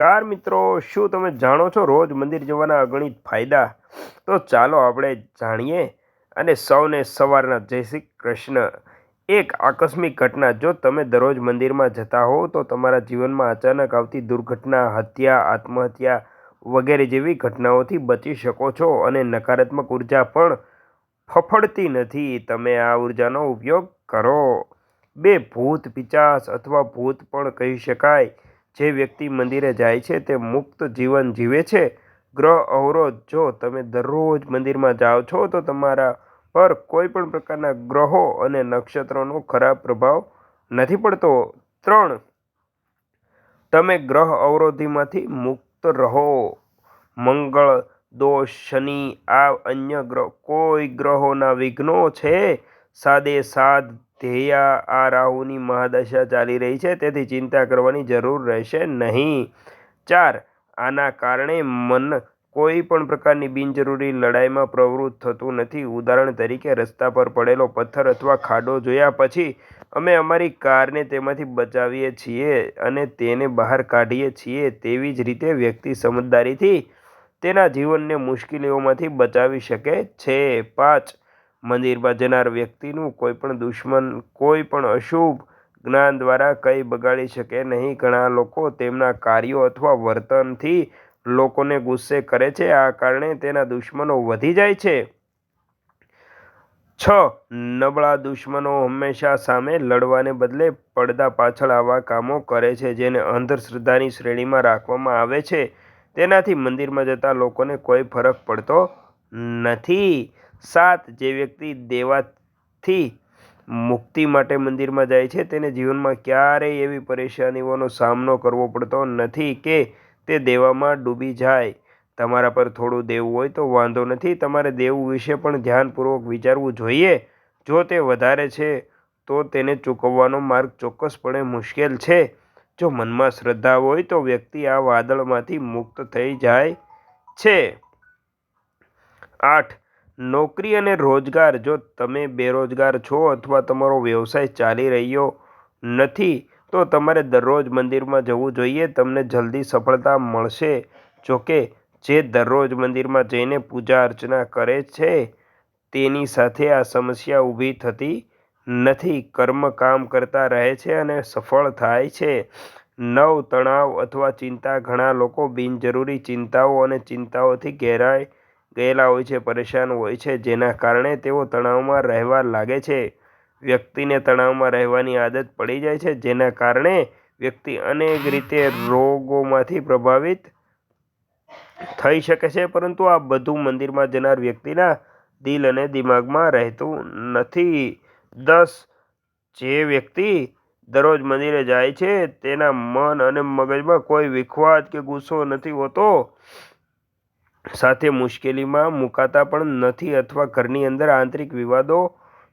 Car મિત્રો, શું તમે જાણો છો રોજ મંદિર જવાના અગણિત ફાયદા? તો ચાલો આપણે જાણીએ અને સૌને સવારના જય શ્રી કૃષ્ણ. એક આકસ્મિક ઘટના, જો તમે દરરોજ મંદિરમાં જતા હો તો તમારા જીવનમાં અચાનક આવતી દુર્ઘટના, હત્યા, આત્મહત્યા વગેરે જેવી ઘટનાઓથી બચી શકો છો અને નકારાત્મક ઊર્જા પણ ફફડતી નથી. તમે આ ઉર્જાનો ઉપયોગ કરો. બે, ભૂત પિચાસ અથવા ભૂત પણ કહી શકાય. જે વ્યક્તિ મંદિરે જાય છે તે મુક્ત જીવન જીવે છે. ગ્રહ અવરોધ, જો તમે દરરોજ મંદિરમાં જાઓ છો, તો તમારા પર કોઈ પણ પ્રકારના ગ્રહો અને નક્ષત્રોનો ખરાબ પ્રભાવ નથી પડતો. ત્રણ, તમે ગ્રહ અવરોધીમાંથી મુક્ત રહો. મંગળ, દોષ, શનિ, આ અન્ય ગ્રહ કોઈ ગ્રહોના વિઘ્નો છે. સાદે સાદ ધ્યેયા આ રાહુની મહાદશા ચાલી રહી છે, તેથી ચિંતા કરવાની જરૂર રહેશે નહીં. ચાર, આના કારણે મન કોઈ પણ પ્રકારની બિનજરૂરી લડાઈમાં પ્રવૃત્ત થતું નથી. ઉદાહરણ તરીકે, રસ્તા પર પડેલો પથ્થર અથવા ખાડો જોયા પછી અમે અમારી કારને તેમાંથી બચાવીએ છીએ અને તેને બહાર કાઢીએ છીએ તેવી જ રીતે વ્યક્તિ સમજદારીથી તેના જીવનને મુશ્કેલીઓમાંથી બચાવી શકે છે. પાંચ મંદિરમાં જનાર વ્યક્તિનું કોઈપણ દુશ્મન, કોઈ પણ અશુભ જ્ઞાન દ્વારા કંઈ બગાડી શકે નહીં. ઘણા લોકો તેમના કાર્યો અથવા વર્તનથી લોકોને ગુસ્સે કરે છે. આ કારણે તેના દુશ્મનો વધી જાય છે. છ. નબળા દુશ્મનો હંમેશા સામે લડવાને બદલે પડદા પાછળ આવા કામો કરે છે જેને અંધશ્રદ્ધાની શ્રેણીમાં રાખવામાં આવે છે. તેનાથી મંદિરમાં જતા લોકોને કોઈ ફરક પડતો નથી. સાત જે વ્યક્તિ દેવાથી મુક્તિ માટે મંદિરમાં જાય છે, તેને જીવનમાં ક્યારેય એવી પરેશાનીઓનો સામનો કરવો પડતો નથી કે તે દેવામાં ડૂબી જાય. તમારા પર થોડું દેવું હોય તો વાંધો નથી. તમારે દેવું વિશે પણ ધ્યાનપૂર્વક વિચારવું જોઈએ. જો તે વધારે છે, તો તેને ચૂકવવાનો માર્ગ ચોક્કસપણે મુશ્કેલ છે. જો મનમાં શ્રદ્ધા હોય તો વ્યક્તિ આ વાદળમાંથી મુક્ત થઈ જાય છે. આઠ નોકરી અને રોજગાર, જો તમે બેરોજગાર છો અથવા તમારો વ્યવસાય ચાલી રહ્યો નથી, તો તમારે દરરોજ મંદિરમાં જવું જોઈએ. તમને જલ્દી સફળતા મળશે. જોકે, જે દરરોજ મંદિરમાં જઈને પૂજા અર્ચના કરે છે, તેની સાથે આ સમસ્યા ઊભી થતી નથી. કર્મ કામ કરતા રહે છે અને સફળ થાય છે. નવ તણાવ અથવા ચિંતા ઘણા લોકો બિનજરૂરી ચિંતાઓ અને ચિંતાઓથી ઘેરાય ગયેલા હોય છે, પરેશાન હોય છે, જેના કારણે તેઓ તણાવમાં રહેવા લાગે છે. વ્યક્તિને તણાવમાં રહેવાની આદત પડી જાય છે, જેના કારણે વ્યક્તિ અનેક રીતે રોગોમાંથી પ્રભાવિત થઈ શકે છે, પરંતુ આ બધું મંદિરમાં જનાર વ્યક્તિના દિલ અને દિમાગમાં રહેતું નથી. દસ, જે વ્યક્તિ દરરોજ મંદિરે જાય છે, તેના મન અને મગજમાં કોઈ વિખવાદ કે ગુસ્સો નથી હોતો. સાથે મુશ્કેલીમાં મુકાતા પણ નથી અથવા ઘરની અંદર આંતરિક વિવાદો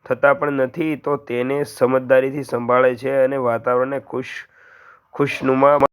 થતા પણ નથી, તો તેને સમજદારીથી સંભાળે છે અને વાતાવરણને ખુશ, ખુશનુમા